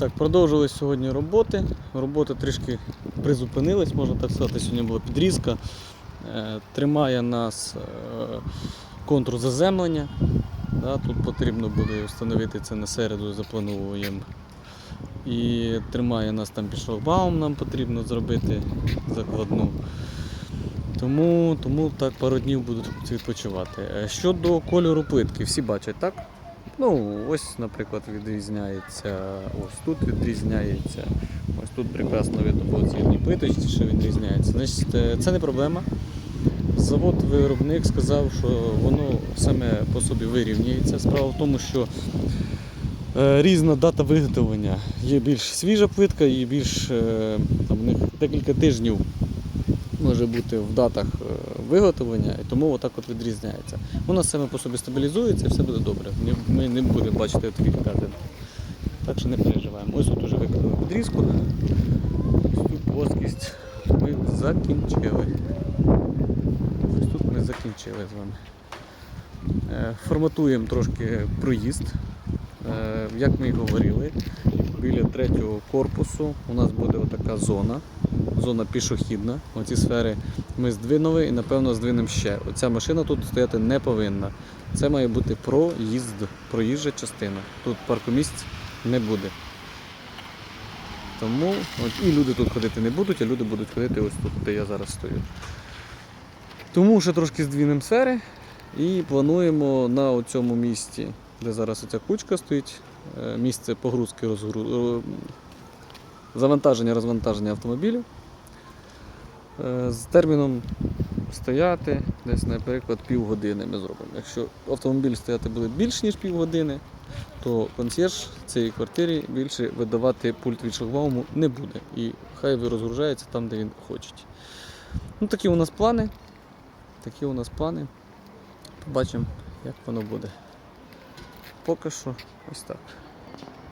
Так, продовжились сьогодні роботи. Роботи трішки призупинились, можна так сказати. Сьогодні була підрізка. Е, Тримає нас е, контур заземлення. Тут потрібно буде встановити це на середу, заплановуємо. І тримає нас там пішлагбаум, нам потрібно зробити закладну. Тому, тому так пару днів будуть відпочивати. Е, Щодо кольору плитки, всі бачать, так? Ну, ось, наприклад, відрізняється, ось тут відрізняється. Ось тут прекрасно видно цільній плиточці, що відрізняється. Значить, е, це не проблема. Завод-виробник сказав, що воно саме по собі вирівнюється. Справа в тому, що е, різна дата виготовлення. Є більш свіжа плитка і більш е, там, у них декілька тижнів може бути в датах е, виготовлення, і тому отак от відрізняється. Воно саме по собі стабілізується і все буде добре. Ми не будемо бачити таких п'ятин. Так що не переживаємо. Ось тут вже виконали підрізку. Тут плоскість ми закінчили. Ось тут ми закінчили з вами. Е, Форматуємо трошки проїзд. Е, Як ми і говорили, біля третього корпусу у нас буде отака зона, зона пішохідна. Оці сфери ми здвинули і напевно здвинемо ще. Оця машина тут стояти не повинна. Це має бути проїзд, проїжджа частина. Тут паркомісць не буде. Тому от, і люди тут ходити не будуть, а люди будуть ходити ось тут, де я зараз стою. Тому ще трошки здвинемо сфери і плануємо на цьому місці, де зараз оця кучка стоїть, е, місце погрузки розгру... е, завантаження, розвантаження автомобілів. Е, З терміном стояти десь, наприклад, півгодини ми зробимо. Якщо автомобіль стояти буде більш ніж півгодини, то консьєрж цієї квартирі більше видавати пульт від шлагбауму не буде. І хай ви розгружається там, де він хоче. Ну, такі у нас плани. Такі у нас плани. Побачимо, як воно буде. Поки що ось так.